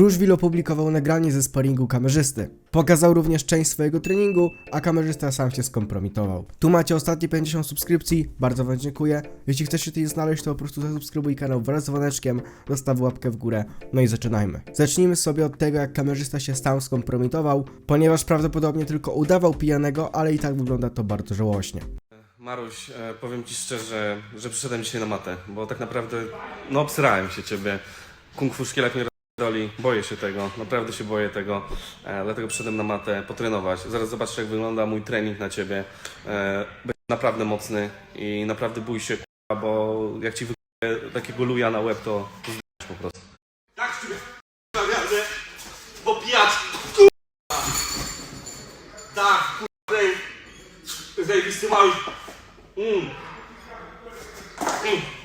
Kruszwil opublikował nagranie ze sparingu kamerzysty. Pokazał również część swojego treningu, a kamerzysta sam się skompromitował. Tu macie ostatnie 50 subskrypcji, bardzo wam dziękuję. Jeśli chcesz się tutaj znaleźć, to po prostu zasubskrybuj kanał wraz z dzwoneczkiem, zostaw łapkę w górę, no i zaczynajmy. Zacznijmy sobie od tego, jak kamerzysta się sam skompromitował, ponieważ prawdopodobnie tylko udawał pijanego, ale i tak wygląda to bardzo żałośnie. Maruś, e, powiem Ci szczerze, że przyszedłem dzisiaj na matę, bo tak naprawdę, no obsrałem się Ciebie. Kung fu szkielet mnie roli, boję się tego, naprawdę się boję tego, e, dlatego przyszedłem na matę potrenować. Zaraz zobaczysz jak wygląda mój trening na Ciebie. E, naprawdę mocny i naprawdę bój się, bo jak Ci wykuję takiego luja na łeb, to, zdejdziesz po prostu. Tak naprawdę, bo pijacz, kurwa. Tak, kurwa, zaj- zajebisty mały. Mm. Mm.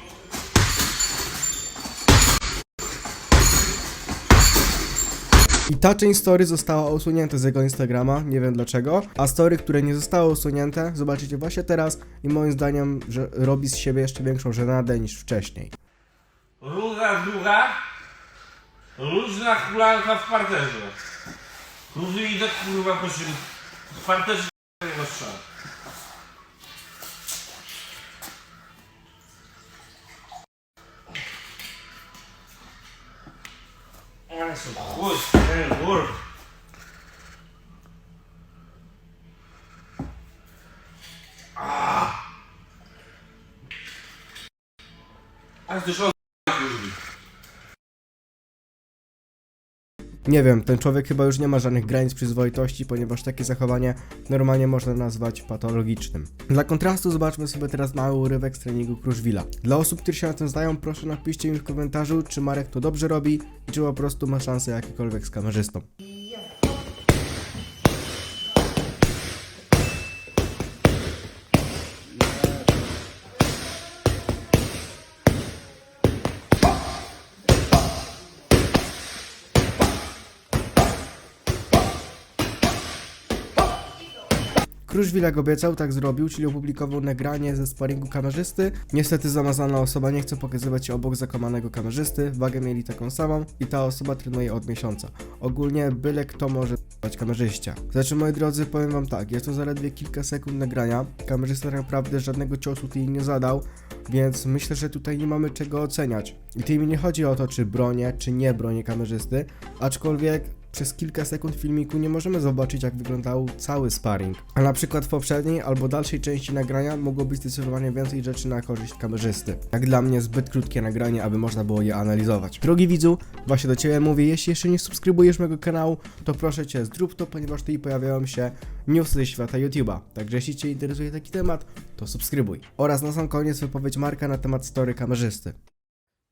I ta część story została usunięta z jego Instagrama, nie wiem dlaczego, a story, które nie zostały usunięte, zobaczycie właśnie teraz i moim zdaniem, że robi z siebie jeszcze większą żenadę niż wcześniej. Rura druga, luźna hulanka w parterze. Kurwa idę kurwa po siebie. W parterze tego سبخوش كان غرب Hast du schon Nie wiem, ten człowiek chyba już nie ma żadnych granic przyzwoitości, ponieważ takie zachowanie normalnie można nazwać patologicznym. Dla kontrastu zobaczmy sobie teraz mały urywek z treningu Kruszwila. Dla osób, które się na tym znają, proszę napiszcie mi w komentarzu, czy Marek to dobrze robi i czy po prostu ma szansę jakiekolwiek z kamerzystą. Kruszwil jak obiecał, tak zrobił, czyli opublikował nagranie ze sparingu kamerzysty. Niestety zamazana osoba nie chce pokazywać się obok zakomanego kamerzysty, wagę mieli taką samą i ta osoba trenuje od miesiąca. Ogólnie byle kto może dać kamerzyście. Znaczy moi drodzy, powiem wam tak, jest to zaledwie kilka sekund nagrania, kamerzysta tak naprawdę żadnego ciosu tutaj nie zadał, więc myślę, że tutaj nie mamy czego oceniać. I tutaj mi nie chodzi o to, czy bronię, czy nie bronię kamerzysty, aczkolwiek przez kilka sekund filmiku nie możemy zobaczyć, jak wyglądał cały sparring. A na przykład w poprzedniej albo dalszej części nagrania mogło być zdecydowanie więcej rzeczy na korzyść kamerzysty. Jak dla mnie zbyt krótkie nagranie, aby można było je analizować. Drogi widzu, właśnie do Ciebie mówię, jeśli jeszcze nie subskrybujesz mojego kanału, to proszę Cię zrób to, ponieważ tutaj pojawiają się newsy ze świata YouTube'a. Także jeśli Cię interesuje taki temat, to subskrybuj. Oraz na sam koniec wypowiedź Marka na temat story kamerzysty.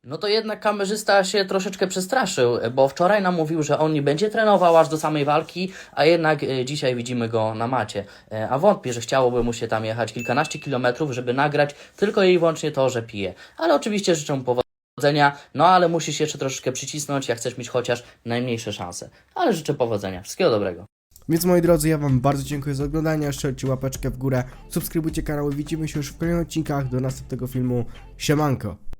No to jednak kamerzysta się troszeczkę przestraszył, bo wczoraj nam mówił, że on nie będzie trenował aż do samej walki, a jednak e, dzisiaj widzimy go na macie. E, A wątpię, że chciałoby mu się tam jechać kilkanaście kilometrów, żeby nagrać tylko i wyłącznie to, że pije. Ale oczywiście życzę mu powodzenia, no ale musisz jeszcze troszeczkę przycisnąć, jak chcesz mieć chociaż najmniejsze szanse. Ale życzę powodzenia, wszystkiego dobrego. Więc moi drodzy, ja wam bardzo dziękuję za oglądanie, strzelcie łapeczkę w górę, subskrybujcie kanał i widzimy się już w kolejnych odcinkach do następnego filmu. Siemanko!